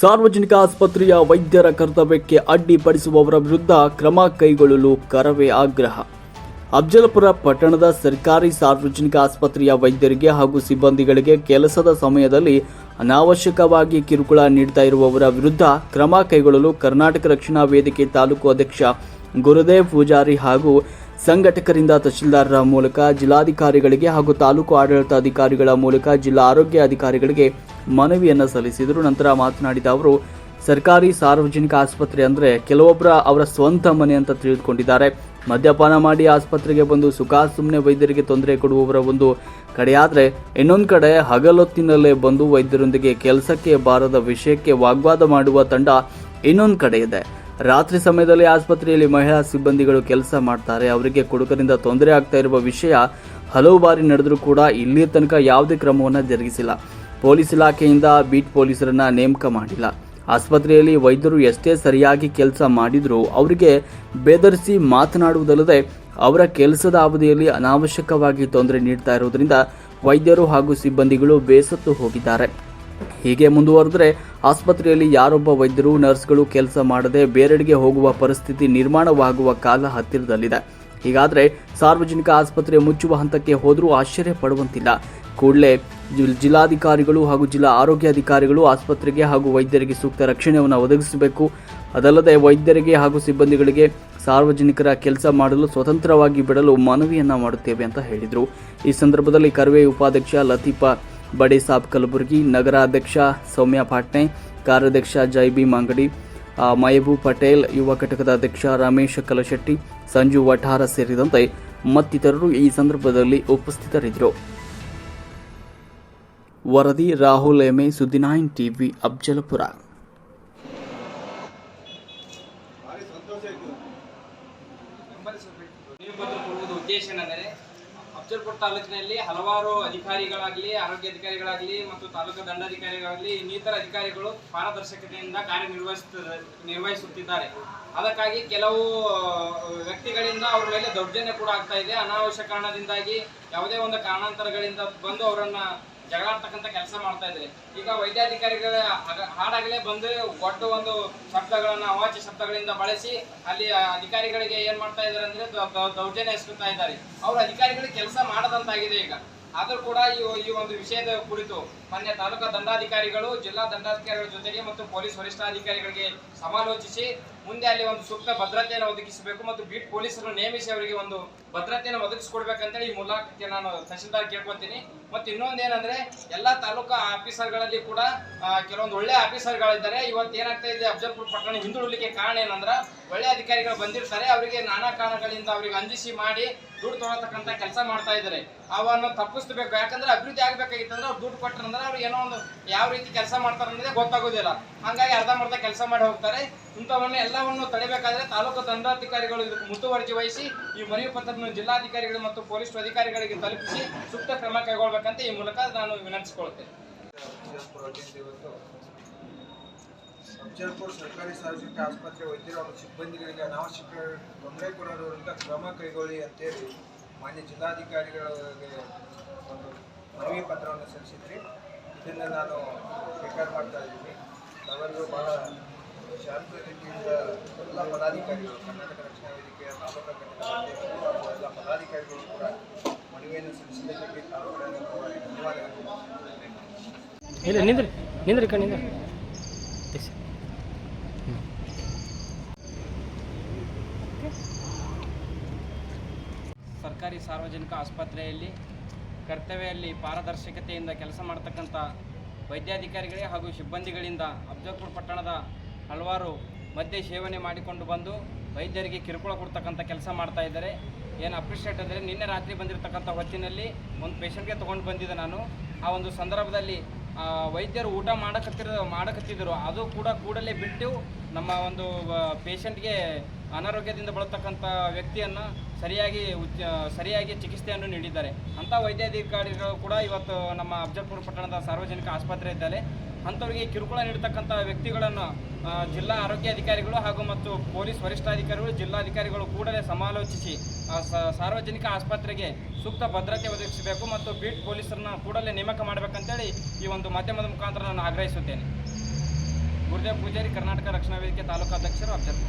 ಸಾರ್ವಜನಿಕ ಆಸ್ಪತ್ರೆಯ ವೈದ್ಯರ ಕರ್ತವ್ಯಕ್ಕೆ ಅಡ್ಡಿಪಡಿಸುವವರ ವಿರುದ್ಧ ಕ್ರಮ ಕೈಗೊಳ್ಳಲು ಕರವೇ ಆಗ್ರಹ. ಅಫಜಲಪುರ ಪಟ್ಟಣದ ಸರ್ಕಾರಿ ಸಾರ್ವಜನಿಕ ಆಸ್ಪತ್ರೆಯ ವೈದ್ಯರಿಗೆ ಹಾಗೂ ಸಿಬ್ಬಂದಿಗಳಿಗೆ ಕೆಲಸದ ಸಮಯದಲ್ಲಿ ಅನಾವಶ್ಯಕವಾಗಿ ಕಿರುಕುಳ ನೀಡ್ತಾ ಇರುವವರ ವಿರುದ್ಧ ಕ್ರಮ ಕೈಗೊಳ್ಳಲು ಕರ್ನಾಟಕ ರಕ್ಷಣಾ ವೇದಿಕೆ ತಾಲೂಕು ಅಧ್ಯಕ್ಷ ಗುರುದೇವ್ ಪೂಜಾರಿ ಹಾಗೂ ಸಂಘಟಕರಿಂದ ತಹಶೀಲ್ದಾರರ ಮೂಲಕ ಜಿಲ್ಲಾಧಿಕಾರಿಗಳಿಗೆ ಹಾಗೂ ತಾಲೂಕು ಆಡಳಿತಾಧಿಕಾರಿಗಳ ಮೂಲಕ ಜಿಲ್ಲಾ ಆರೋಗ್ಯ ಅಧಿಕಾರಿಗಳಿಗೆ ಮನವಿಯನ್ನು ಸಲ್ಲಿಸಿದರು. ನಂತರ ಮಾತನಾಡಿದ ಅವರು, ಸರ್ಕಾರಿ ಸಾರ್ವಜನಿಕ ಆಸ್ಪತ್ರೆ ಅಂದರೆ ಕೆಲವೊಬ್ಬರ ಅವರ ಸ್ವಂತ ಮನೆ ಅಂತ ತಿಳಿದುಕೊಂಡಿದ್ದಾರೆ. ಮದ್ಯಪಾನ ಮಾಡಿ ಆಸ್ಪತ್ರೆಗೆ ಬಂದು ಸುಖ ಸುಮ್ಮನೆ ವೈದ್ಯರಿಗೆ ತೊಂದರೆ ಕೊಡುವವರ ಒಂದು ಕಡೆಯಾದರೆ ಇನ್ನೊಂದು ಕಡೆ ಹಗಲೊತ್ತಿನಲ್ಲೇ ಬಂದು ವೈದ್ಯರೊಂದಿಗೆ ಕೆಲಸಕ್ಕೆ ಬಾರದ ವಿಷಯಕ್ಕೆ ವಾಗ್ವಾದ ಮಾಡುವ ತಂಡ ಇನ್ನೊಂದು ಕಡೆ ಇದೆ. ರಾತ್ರಿ ಸಮಯದಲ್ಲಿ ಆಸ್ಪತ್ರೆಯಲ್ಲಿ ಮಹಿಳಾ ಸಿಬ್ಬಂದಿಗಳು ಕೆಲಸ ಮಾಡ್ತಾರೆ. ಅವರಿಗೆ ಕುಡುಕರಿಂದ ತೊಂದರೆ ಆಗ್ತಾ ಇರುವ ವಿಷಯ ಹಲವು ಬಾರಿ ನಡೆದರೂ ಕೂಡ ಇಲ್ಲಿಯ ತನಕ ಯಾವುದೇ ಕ್ರಮವನ್ನು ಜರುಗಿಸಿಲ್ಲ. ಪೊಲೀಸ್ ಇಲಾಖೆಯಿಂದ ಬೀಟ್ ಪೊಲೀಸರನ್ನ ನೇಮಕ ಮಾಡಿಲ್ಲ. ಆಸ್ಪತ್ರೆಯಲ್ಲಿ ವೈದ್ಯರು ಎಷ್ಟೇ ಸರಿಯಾಗಿ ಕೆಲಸ ಮಾಡಿದರೂ ಅವರಿಗೆ ಬೆದರಿಸಿ ಮಾತನಾಡುವುದಲ್ಲದೆ ಅವರ ಕೆಲಸದ ಅವಧಿಯಲ್ಲಿ ಅನಾವಶ್ಯಕವಾಗಿ ತೊಂದರೆ ನೀಡ್ತಾ ಇರುವುದರಿಂದ ವೈದ್ಯರು ಹಾಗೂ ಸಿಬ್ಬಂದಿಗಳು ಬೇಸತ್ತು ಹೋಗಿದ್ದಾರೆ. ಹೀಗೆ ಮುಂದುವರೆದರೆ ಆಸ್ಪತ್ರೆಯಲ್ಲಿ ಯಾರೊಬ್ಬ ವೈದ್ಯರು ನರ್ಸ್ಗಳು ಕೆಲಸ ಮಾಡದೆ ಬೇರೆಡೆಗೆ ಹೋಗುವ ಪರಿಸ್ಥಿತಿ ನಿರ್ಮಾಣವಾಗುವ ಕಾಲ ಹತ್ತಿರದಲ್ಲಿದೆ. ಹೀಗಾದರೆ ಸಾರ್ವಜನಿಕ ಆಸ್ಪತ್ರೆ ಮುಚ್ಚುವ ಹಂತಕ್ಕೆ ಹೋದರೂ ಆಶ್ಚರ್ಯ ಪಡುವಂತಿಲ್ಲ. ಕೂಡಲೇ ಜಿಲ್- ಜಿಲ್ಲಾಧಿಕಾರಿಗಳು ಹಾಗೂ ಜಿಲ್ಲಾ ಆರೋಗ್ಯಾಧಿಕಾರಿಗಳು ಆಸ್ಪತ್ರೆಗೆ ಹಾಗೂ ವೈದ್ಯರಿಗೆ ಸೂಕ್ತ ರಕ್ಷಣೆಯನ್ನು ಒದಗಿಸಬೇಕು. ಅದಲ್ಲದೆ ವೈದ್ಯರಿಗೆ ಹಾಗೂ ಸಿಬ್ಬಂದಿಗಳಿಗೆ ಸಾರ್ವಜನಿಕರ ಕೆಲಸ ಮಾಡಲು ಸ್ವತಂತ್ರವಾಗಿ ಬಿಡಲು ಮನವಿಯನ್ನು ಮಾಡುತ್ತೇವೆ ಅಂತ ಹೇಳಿದರು. ಈ ಸಂದರ್ಭದಲ್ಲಿ ಕರ್ವೆ ಉಪಾಧ್ಯಕ್ಷ ಲತೀಫಾ ಬಡೇಸಾಬ್ ಕಲಬುರಗಿ, ನಗರಾಧ್ಯಕ್ಷ ಸೌಮ್ಯ ಪಾಟ್ನೆ, ಕಾರ್ಯಾಧ್ಯಕ್ಷ ಜೈ ಬಿ ಮಾಂಗಡಿ ಆ, ಮಹಬೂಬ್ ಪಟೇಲ್ ಯುವ ಘಟಕದ ಅಧ್ಯಕ್ಷ ರಮೇಶ್ ಕಲಶೆಟ್ಟಿ ಸಂಜು ವಠಾರ ಸೇರಿದಂತೆ ಮತ್ತಿತರರು ಈ ಸಂದರ್ಭದಲ್ಲಿ ಉಪಸ್ಥಿತರಿದ್ದರು. ವರದಿ ರಾಹುಲ್ ಎಮೆ ಸುದ್ದಿನೈನ್ ಟಿವಿ ಕೊಡುವುದು ಉದ್ದೇಶ ಅಫ್ಜಲ್ಪುರ ತಾಲೂಕಿನಲ್ಲಿ ಹಲವಾರು ಅಧಿಕಾರಿಗಳಾಗಲಿ, ಆರೋಗ್ಯ ಅಧಿಕಾರಿಗಳಾಗಲಿ ಮತ್ತು ತಾಲೂಕು ದಂಡಾಧಿಕಾರಿಗಳಾಗಲಿ ಇನ್ನಿತರ ಅಧಿಕಾರಿಗಳು ಪಾರದರ್ಶಕತೆಯಿಂದ ಕಾರ್ಯನಿರ್ವಹಿಸುತ್ತ ನಿರ್ವಹಿಸುತ್ತಿದ್ದಾರೆ. ಅದಕ್ಕಾಗಿ ಕೆಲವು ವ್ಯಕ್ತಿಗಳಿಂದ ಅವ್ರ ಮೇಲೆ ದೌರ್ಜನ್ಯ ಕೂಡ ಆಗ್ತಾ ಇದೆ. ಅನಾವಶ್ಯಕ ಕಾರಣದಿಂದಾಗಿ ಯಾವುದೇ ಒಂದು ಕಾರಣಾಂತರಗಳಿಂದ ಬಂದು ಅವರನ್ನ ಜಗಳಾಡ್ತಕ್ಕಂಥ ಕೆಲಸ ಮಾಡ್ತಾ ಇದ್ದಾರೆ ಈಗ ವೈದ್ಯಾಧಿಕಾರಿಗಳ ಹಾಡಾಗಲೇ ಬಂದು ಒಟ್ಟು ಒಂದು ಶಬ್ದಗಳನ್ನ, ಅವಾಚ್ಯ ಶಬ್ದಗಳಿಂದ ಬಳಸಿ ಅಲ್ಲಿ ಅಧಿಕಾರಿಗಳಿಗೆ ಏನ್ ಮಾಡ್ತಾ ಇದ್ದಾರೆ ಅಂದ್ರೆ ದೌರ್ಜನ್ಯ ಎಸಗುತ್ತಾ ಇದ್ದಾರೆ. ಅವ್ರ ಅಧಿಕಾರಿಗಳಿಗೆ ಕೆಲಸ ಮಾಡದಂತಾಗಿದೆ ಈಗ. ಆದ್ರೂ ಕೂಡ ಈ ಒಂದು ವಿಷಯದ ಕುರಿತು ಮಾನ್ಯ ತಾಲೂಕಾ ದಂಡಾಧಿಕಾರಿಗಳು, ಜಿಲ್ಲಾ ದಂಡಾಧಿಕಾರಿಗಳ ಜೊತೆಗೆ ಮತ್ತು ಪೊಲೀಸ್ ವರಿಷ್ಠಾಧಿಕಾರಿಗಳಿಗೆ ಸಮಾಲೋಚಿಸಿ ಮುಂದೆ ಅಲ್ಲಿ ಒಂದು ಸೂಕ್ತ ಭದ್ರತೆಯನ್ನು ಒದಗಿಸಬೇಕು ಮತ್ತು ಬೀಟ್ ಪೊಲೀಸರನ್ನು ನೇಮಿಸಿ ಅವರಿಗೆ ಒಂದು ಭದ್ರತೆಯನ್ನು ಒದಗಿಸ್ಕೊಡ್ಬೇಕಂತೇಳಿ ಈ ಮುಲಾಖಕ್ಕೆ ನಾನು ತಹಶೀಲ್ದಾರ್ ಕೇಳ್ಕೊತೀನಿ. ಮತ್ತು ಇನ್ನೊಂದೇನಂದ್ರೆ, ಎಲ್ಲ ತಾಲೂಕಾ ಆಫೀಸರ್ಗಳಲ್ಲಿ ಕೂಡ ಕೆಲವೊಂದು ಒಳ್ಳೆ ಆಫೀಸರ್ಗಳಿದ್ದಾರೆ. ಇವತ್ತು ಏನಾಗ್ತಾ ಇದೆ, ಅಫಜಲ್ಪುರ ಪಟ್ಟಣ ಹಿಂದುಳಿಲಿಕ್ಕೆ ಕಾರಣ ಏನಂದ್ರೆ, ಒಳ್ಳೆ ಅಧಿಕಾರಿಗಳು ಬಂದಿರ್ತಾರೆ. ಅವರಿಗೆ ನಾನಾ ಕಾರಣಗಳಿಂದ ಅವರಿಗೆ ಅಂಜಿಸಿ ಮಾಡಿ ದುಡ್ಡು ತೊಗೊಳತಕ್ಕಂತ ಕೆಲಸ ಮಾಡ್ತಾ ಇದ್ದಾರೆ. ಅವನ್ನು ತಪ್ಪಿಸ್ಬೇಕು. ಯಾಕಂದ್ರೆ ಅಭಿವೃದ್ಧಿ ಆಗ್ಬೇಕಾಗಿತ್ತಂದ್ರೆ ಅವ್ರು ದುಡ್ಡು ಕೊಟ್ಟರಂದ್ರೆ ಅವ್ರು ಏನೋ ಒಂದು ಯಾವ ರೀತಿ ಕೆಲಸ ಮಾಡ್ತಾರೆ ಅನ್ನೋದೇ ಗೊತ್ತಾಗೋದಿಲ್ಲ. ಹಂಗಾಗಿ ಅರ್ಧಂಬರ್ಧ ಕೆಲಸ ಮಾಡಿ ಹೋಗ್ತಾರೆ. ಇಂಥವನ್ನ ಎಲ್ಲವನ್ನು ತಡೆಬೇಕಾದ್ರೆ ತಾಲೂಕು ದಂಡಾಧಿಕಾರಿಗಳು ಇದಕ್ಕೆ ಮುತುವರ್ಜಿ ವಹಿಸಿ, ಈ ಮನವಿ ಪತ್ರವನ್ನು ಜಿಲ್ಲಾಧಿಕಾರಿಗಳು ಮತ್ತು ಪೊಲೀಸ್ ಅಧಿಕಾರಿಗಳಿಗೆ ತಲುಪಿಸಿ ಸೂಕ್ತ ಕ್ರಮ ಕೈಗೊಳ್ಬೇಕಂತ ಈ ಮೂಲಕ ನಾನು ವಿನಂತಿಸಿಕೊಳ್ತೇನೆ. ಅಫಜಲ್ಪುರ್ ಸರ್ಕಾರಿ ಸಾರ್ವಜನಿಕ ಆಸ್ಪತ್ರೆ ವೈದ್ಯರು ಹಾಗೂ ಸಿಬ್ಬಂದಿಗಳಿಗೆ ಅನಾವಶ್ಯಕ ತೊಂದರೆ ಕೊಡೋದ್ರಿಂದ ಕ್ರಮ ಕೈಗೊಳ್ಳಿ ಅಂತೇಳಿ ಮಾನ್ಯ ಜಿಲ್ಲಾಧಿಕಾರಿಗಳಿಗೆ ಒಂದು ಮನವಿ ಪತ್ರವನ್ನು ಸಲ್ಲಿಸಿದ್ರಿ. ಇದನ್ನು ನಾನು ರೆಕಾರ್ಡ್ ಮಾಡ್ತಾ ಇದ್ದೀನಿ. ಅವರಿಗೂ ಬಹಳ ಶಾಂತ ರೀತಿಯಿಂದ ಎಲ್ಲ ಪದಾಧಿಕಾರಿಗಳು, ಕರ್ನಾಟಕ ರಕ್ಷಣಾ ವೇದಿಕೆಯ ತಾಲೂಕ ಎಲ್ಲ ಪದಾಧಿಕಾರಿಗಳು ಕೂಡ ಮನವಿಯನ್ನು ಸಲ್ಲಿಸಿದ್ದಕ್ಕೆ ತಾವು ಧನ್ಯವಾದಗಳು. ನಿಂದ್ರಿ ನಿಂದ್ರಿ ಕಣ್ ನಿಂದ್ರಿ ಎಸ್. ಸರ್ಕಾರಿ ಸಾರ್ವಜನಿಕ ಆಸ್ಪತ್ರೆಯಲ್ಲಿ ಕರ್ತವ್ಯದಲ್ಲಿ ಪಾರದರ್ಶಕತೆಯಿಂದ ಕೆಲಸ ಮಾಡತಕ್ಕಂಥ ವೈದ್ಯಾಧಿಕಾರಿಗಳೇ ಹಾಗೂ ಸಿಬ್ಬಂದಿಗಳಿಂದ ಅಬ್ಜಲ್ಪುರ ಪಟ್ಟಣದ ಹಲವಾರು ಮದ್ಯ ಸೇವನೆ ಮಾಡಿಕೊಂಡು ಬಂದು ವೈದ್ಯರಿಗೆ ಕಿರುಕುಳ ಕೊಡ್ತಕ್ಕಂಥ ಕೆಲಸ ಮಾಡ್ತಾ ಇದ್ದಾರೆ. ಏನು ಅಪ್ರಿಷಿಯೇಟ್ ಅಂದರೆ ನಿನ್ನೆ ರಾತ್ರಿ ಬಂದಿರತಕ್ಕಂಥ ಹೊತ್ತಿನಲ್ಲಿ ಒಂದು ಪೇಷಂಟ್ಗೆ ತೊಗೊಂಡು ಬಂದಿದ್ದೆ ನಾನು. ಆ ಒಂದು ಸಂದರ್ಭದಲ್ಲಿ ವೈದ್ಯರು ಊಟ ಮಾಡಕತ್ತಿರ, ಮಾಡಕತ್ತಿದ್ದರು. ಅದು ಕೂಡ ಕೂಡಲೇ ಬಿಟ್ಟು ನಮ್ಮ ಒಂದು ಪೇಷಂಟ್ಗೆ ಅನಾರೋಗ್ಯದಿಂದ ಬಳತಕ್ಕಂಥ ವ್ಯಕ್ತಿಯನ್ನು ಸರಿಯಾಗಿ ಸರಿಯಾಗಿ ಚಿಕಿತ್ಸೆಯನ್ನು ನೀಡಿದ್ದಾರೆ. ಅಂಥ ವೈದ್ಯಾಧಿಕಾರಿಗಳು ಕೂಡ ಇವತ್ತು ನಮ್ಮ ಅಫಜಲ್ಪುರ ಪಟ್ಟಣದ ಸಾರ್ವಜನಿಕ ಆಸ್ಪತ್ರೆ ಇದ್ದಾರೆ ಅಂಥವರಿಗೆ ಕಿರುಕುಳ ನೀಡತಕ್ಕಂಥ ವ್ಯಕ್ತಿಗಳನ್ನು ಜಿಲ್ಲಾ ಜಿಲ್ಲಾ ಆರೋಗ್ಯಾಧಿಕಾರಿಗಳು ಹಾಗೂ ಮತ್ತು ಪೊಲೀಸ್ ವರಿಷ್ಠಾಧಿಕಾರಿಗಳು, ಜಿಲ್ಲಾಧಿಕಾರಿಗಳು ಕೂಡಲೇ ಸಮಾಲೋಚಿಸಿ ಸಾರ್ವಜನಿಕ ಆಸ್ಪತ್ರೆಗೆ ಸೂಕ್ತ ಭದ್ರತೆ ಒದಗಿಸಬೇಕು ಮತ್ತು ಬೀಟ್ ಪೊಲೀಸರನ್ನ ಕೂಡಲೇ ನೇಮಕ ಮಾಡಬೇಕಂತೇಳಿ ಈ ಒಂದು ಮಾಧ್ಯಮದ ಮುಖಾಂತರ ನಾನು ಆಗ್ರಹಿಸುತ್ತೇನೆ. ಗುರುದೇವ್ ಪೂಜಾರಿ, ಕರ್ನಾಟಕ ರಕ್ಷಣಾ ವೇದಿಕೆ ತಾಲೂಕಾಧ್ಯಕ್ಷರು ಅಫ್ಜಲ್